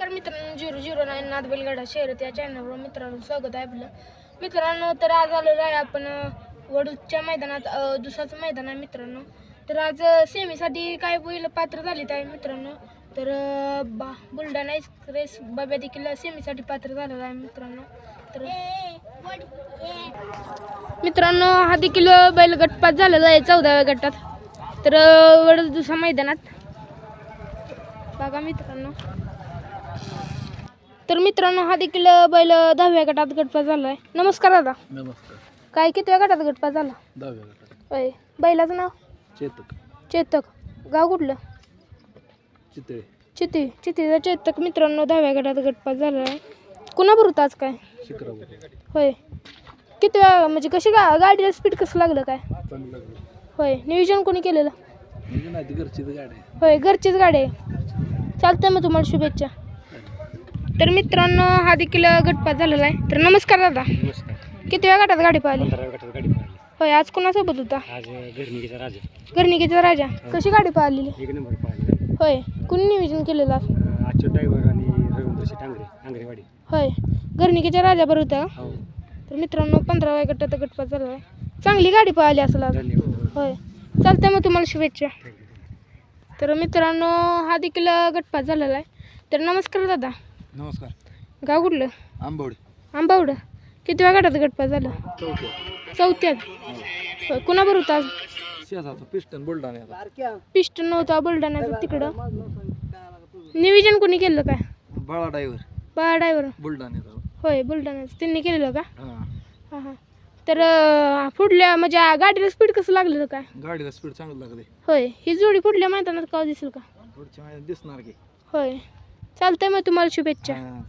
नमस्कार मित्रांनो zero zero nine नाथ बैलगाडा शहरात या चॅनलवर मित्रांनो स्वागत आहे आपलं. मित्रांनो तर आज आलेलो आहे आपण वडूच्या मैदानात दुसऱ्याचं दुसराचं मैदान आहे मित्रांनो. तर आज सेमीसाठी काय बैल पात्र झालेत आहे मित्रांनो? तर बा बुलढाणा एक्सप्रेस बाब्या देखील सेमीसाठी पात्र झालेला आहे मित्रांनो. तर मित्रांनो हा देखील बैल गटपात झालेला आहे चौदाव्या गटात. तर अं, दुसऱ्या मैदानात. बघा मित्रांनो. तर मित्रांनो हा देखील बैल दहाव्या गटात गटपात झाला आहे नमस्कार दादा. नमस्कार. काय कितव्या गटात गटपात झाला? दहाव्या गटात. होय. बैलाचं नाव? चेतक. चेतक. गाव कुठलं? चितळे. चिती चितीचा चेतक मित्रांनो दहाव्या गटात गटपात झाला आहे कुणाबरोबर होता आज काय? होय. कितव्या म्हणजे कशी गा गाडीला स्पीड कसं लागलं काय? चांगलं लागलं. होय. नियोजन कोणी केलेलं? म्हणजे नाही ती घरचीच गाडी आहे. होय घरचीच गाडी आहे. चालतंय मग तुम्हाला शुभेच्छा. तर मित्रांनो हा देखील गटपात झालेला आहे. तर नमस्कार दादा. नमस्कार. कितव्या गटात गाडी पाहिली? पंधराव्या गटात गाडी पाहिली. होय आज कोणासोबत होता? आज राजा. कशी गाडी पाहिलेली? एक नंबर पाहिली होय कुणी नियोजन केलेलं? आजचे ड्रायव्हर आणि रवींद्र शेठ आंग्रे आंग्रेवाडी. होय घरणिकेच्या राजा बरोबर होता? हो. तर मित्रांनो पंधराव्या गटात गटपात झाला आहे. चांगली गाडी पाहिली असेल आज. धन्यवाद. होय. चालतंय मग तुम्हाला शुभेच्छा. तर मित्रांनो हा देखील गटपात झालेला आहे. तर नमस्कार दादा. नमस्कार. गाव कुठलं? आंबवडे. आंबावडं. कितव्या गटात गटपात झालं? चौथ्या. चौथ्यात. होय कुणाबरोबर होता आज? शेजारचा पिस्टन बुलढाण्याचा. पिस्टन नव्हता बुलढाण्याचं तिकडं. नियोजन कोणी केलं काय? बाळा ड्रायव्हर. बा ड्रायव्हर. बुलढाण्याचा. होय बुलढाण्याचं. त्यांनी केलेलं का? हां. हां हां तर अं, पुढल्या म्हणजे आ, गाडीला स्पीड कसं लागलेलं काय? गाडीला स्पीड चांगलं लागले होय ही जोडी पुढल्या मैदानात का दिसेल का? पुढच्या महिन्यात दिसणार की. होय. चालतंय मग तुम्हाला शुभेच्छा. हां.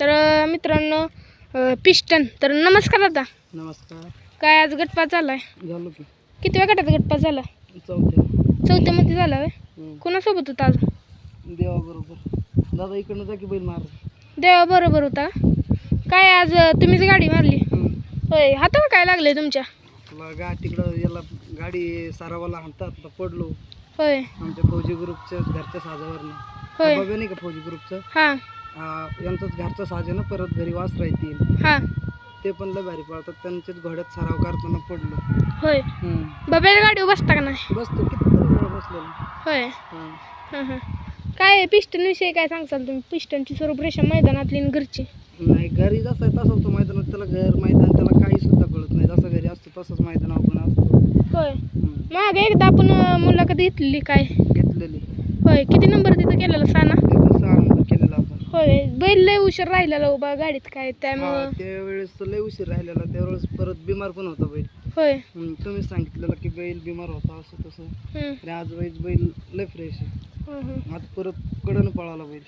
तर अं, मित्रांनो अं, पिस्टन तर नमस्कार दादा. नमस्कार. काय आज गटपात झालाय झालो की. कितव्या गटात गटपात झाला? चौथ्या. चौथ्यामध्ये झाला होय? कोणासोबत होता आज? देवाबरोबर दादा इकडनं जा की बैल मार. देवा बरोबर होता. काय आज अं, तुम्हीच गाडी मारली? होय हाताला काय लागले तुमच्या? तुला गा तिकडं याला गाडी सारावाला हाणतात आता पडलो. होय. आमच्या फौजी ग्रुपच्या घरच्या साजावरनं. होय बघा नाही का फौजी ग्रुपचं? हां. यांचंच घरचं साज आहे ना परत घरी वास राहतील. हां. ते पण लय भारी पळतात. त्यांच्याच घोड्यात सराव करताना पडलो. होय. बाबाच्या गाडीवर बसता का नाही? बसतो किती वेळ बसलेलो. होय. हां. हां हां. काय पिस्टन विषयी काय सांगताल तुम्ही? पिस्टनची स्वरूपरेषा मैदानातली आणि घरची. नाही घरी जसं आहे तसंच तो मैदानात त्याला घर मैदान त्याला काही सुद्धा कळत नाही. जसं घरी असतो तसंच मैदान आपण असतो. होय. हम्म. मागे एकदा आपण अं, मुलाखत घेतलेली काय? होय किती नंबर तिथं केलेला साना? सहा नंबर केलेला आपण. होय बैल लय उशीर राहिलेला उभा गाडीत काय हा, त्यामुळं त्यावेळेस तर लय उशीर राहिलेला त्यावेळेस परत बिमार पण होता बैल. होय. हम्म, तुम्हीच सांगितलेलं की बैल बिमार होता असं तसं. हम्म, आणि आज बैल बैल लय फ्रेश आहे. आज परत कडनं पळाला बैल.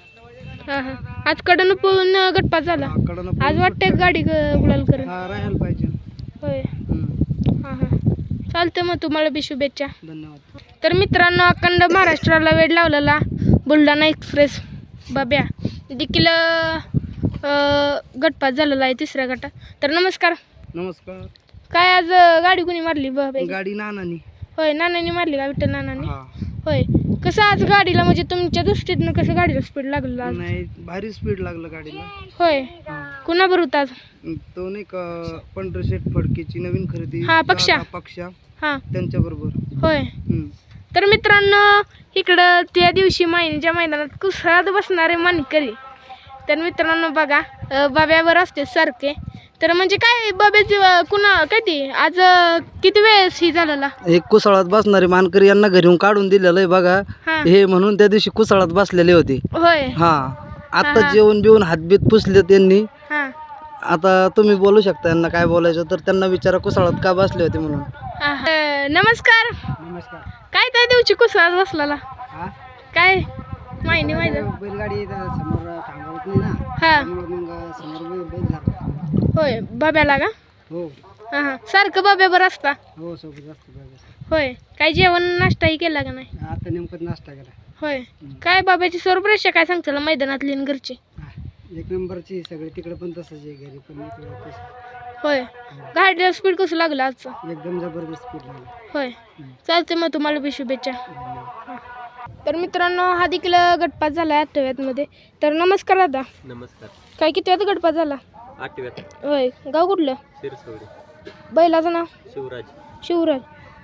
हां हां. आज कडनं पळून अं, गटपात झाला. कडनं आज वाटतंय गाडी ग- गुलाल करेल हा राहायला पाहिजे. होय. हम्म, हां हां. चालतं मग तुम्हाला बी शुभेच्छा. धन्यवाद. तर मित्रांनो अखंड महाराष्ट्राला वेळ लावलेला. बुलढाणा एक्सप्रेस. बाब्या. देखील गटपात झालेला आहे तिसऱ्या गटात. तर नमस्कार. नमस्कार. काय आज गाडी कुणी मारली बाबा गाडी नानानी. होय नानांनी मारली का विठ्ठल नानांनी? होय. कसं आज गाडीला म्हणजे तुमच्या दृष्टीतनं कसं गाडीला स्पीड लागलं नाही भारी स्पीड लागलं गाडीला. होय. कुणाबरोबर होता आज? तो नाही का पंढर शेठ फडकेची नवीन खरेदी हा, पक्षा. दादा पक्षा. हां. त्यांच्या बरोबर होय तर मित्रांनो इकडं त्या दिवशी मायनीच्या मैदानात कुसाद बसणारे मानकरी. तर मित्रांनो बघा अं, बाब्यावर असते सारखे. तर म्हणजे काय बाब्याची अं, कुणा काय ती? आज अं, किती वेळेस ही झालेला? एक कुसाळात बसणारे मानकरी यांना घरी काढून दिलेलं आहे बघा. हां. हे म्हणून त्या दिवशी कुसाळात बसलेले होते. होय. हा. हा. आता जेवण बिवून हातबीत पुसले त्यांनी. हां. आता तुम्ही बोलू शकता यांना काय बोलायचं तर त्यांना विचारा कुसाळात का बसले होते म्हणून. नमस्कार. नमस्कार. काय त्या दिवशी कुसाद बसलेला? काय? माहिती माहिती. बैलगाडी समोर थांबवत नाही ना. हां. मग समोर बैल होय बाब्याला का? हो. हां हां. सारखं बाब्यावर असता? हो सोबत असतं होय. काय जेवण नाश्ताही केला का नाही? आता नेमकं नाश्ता केला. होय. काय बाबाची स्वरूपरेषा काय सांगताल मैदानातली आणि घरची? एक नंबरची सगळे. तिकडे पण तसंच आहे घरी पण इकडे तसं होय. गाडीला स्पीड कसं लागलं आजचं एकदम जबरदस्त स्पीड लागली. होय. चालते मग तुम्हाला बी शुभेच्छा. तर मित्रांनो हा देखील गटपात झाला आहे आठव्यातमध्ये. तर नमस्कार दादा. नमस्कार. काय कितव्यात गटपात झाला? आठव्यात. होय. गाव कुठलं? शिरसवडी. बैलाचं नाव? शिवराज. शिवराज.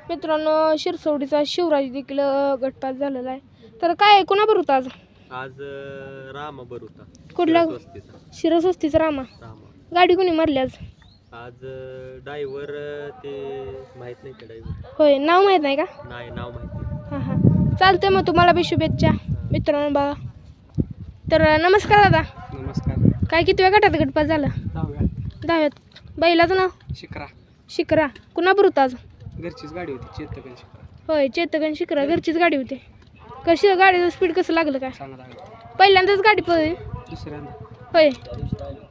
मित्रांनो शिरसवडीचा शिवराज देखील गटपात झालेला आहे. तर काय कोणाबरोबर होता आज? आज अं, रामा बर होता कुठला? स्वस्तीचा शिरस्वस्तीचा रामा. रामा. गाडी कोणी मारली आज? आज ड्रायव्हर ते माहीत नाही का ड्रायव्हर होय नाव माहीत नाही का? नाही नाव माहीत नाही. हां हां. चालतंय मग तुम्हाला बी शुभेच्छा मित्रांनो बघा. तर नमस्कार दादा. नमस्कार. काय किती वेळ गटात गटपात झाला? दहाव्या. दहाव्यात. बैलाचं नाव? शिकरा. शिकरा. कुणाबरोबर होता आज? घरचीच गाडी होती चेतक आणि शिकरा. होय चेतक आणि शिकरा. घरचीच गाडी होती. कशी गाडीचं स्पीड कसं लागलं काय? चांगला लागला. पहिल्यांदाच गाडी पळली दुसऱ्यांदा. होय.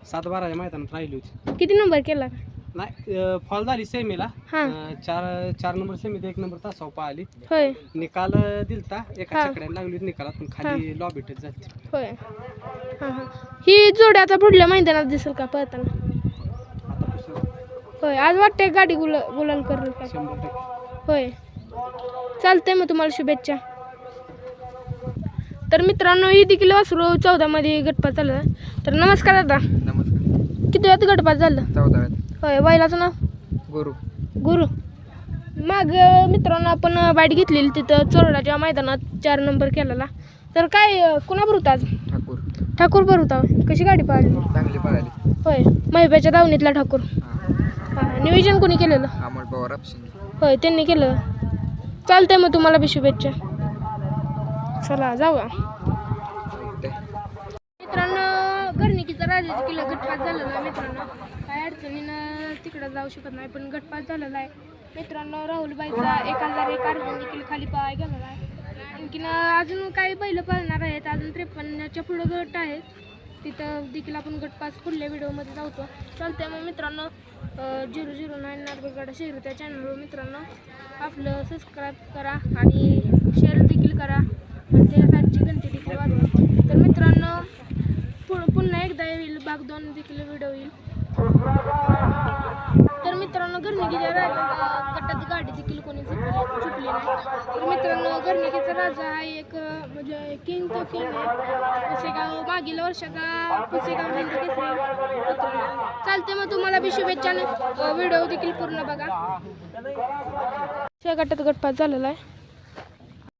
सात बाराच्या मैदानात राहिली होती. किती नंबर केला? नाही फॉल झाली सेमीला हां. अं, चार चार नंबर सेमीत एक नंबर तासाव पाहिली होय. निकाल अं, दिलता. एका हा. चकड्याला लागली होती निकालात पण खाली लॉबीटच झाली होय. हां हां. ही जोडी आता पुढल्या मैदानात दिसेल का पळताना? आता कसं होय. आज वाटतंय गाडी गुल गुलाल करेल शंभर टक्के. होय. चालतंय मग तुम्हाला शुभेच्छा. तर मित्रांनो ही देखील वासरू चौदामध्ये गटपात झालं. तर नमस्कार दादा. नमस्कार. किती वेळात गटपात झालं? चौदाव्यात होय बैलाचं नाव? गुरु. गुरु. माग मित्रांनो आपण बाईट घेतलेली तिथं चोरडाच्या मैदानात चार नंबर केलेला. तर काय कुणाबर होता आज? ठाकूर. ठाकूर बरं होता होय. कशी गाडी पाहिली चांगली पळाली. होय. महिब्याच्या दावणीतला ठाकूर. हां. नियोजन कोणी केलेलं? अमोल पवार अपशिंग होय त्यांनी केलं. चालतंय मग तुम्हाला बी शुभेच्छा. चला जाऊया. मित्रांनो घरनिकीचा राजाचा किल्ला गटपात झालेला आहे मित्रांनो. काय अडचणीनं तिकडं जाऊ शकत नाही पण गटपात झालेला आहे. मित्रांनो राहुलबाईचा एक हजार एक अर्जुन देखील खाली पाय गेलेला आहे. आणखीन अजून काही बैल पाळणार आहेत. अजून त्रेपन्नच्या पुढं गट आहेत तिथं देखील आपण गटपास पुढल्या व्हिडिओमध्ये जाऊतो. चालतंय मग मित्रांनो झिरो झिरो नाईन नारगडगाडा शहर त्या चॅनलवर मित्रांनो आपलं सबस्क्राईब करा आणि शेअर देखील करा. आणि फॅटची घंटी देखील वाजवा तर मित्रांनो पुढं पुन्हा एकदा येईल भाग दोन देखील व्हिडिओ येईल. तर मित्रांनो घरनिकीच्या राजाला गटात गाडी देखील कोणी चुकली चुकली नाही? तर मित्रांनो घरनिकीचा राजा हा एक म्हणजे किंग तो किंग आहे. पुसेगाव मागील वर्षाचा पुसेगाव हिंद केसरी चालते मग तुम्हाला बी शुभेच्छा व्हिडिओ देखील पूर्ण बघा. त्या गटात गटपात झालेला आहे.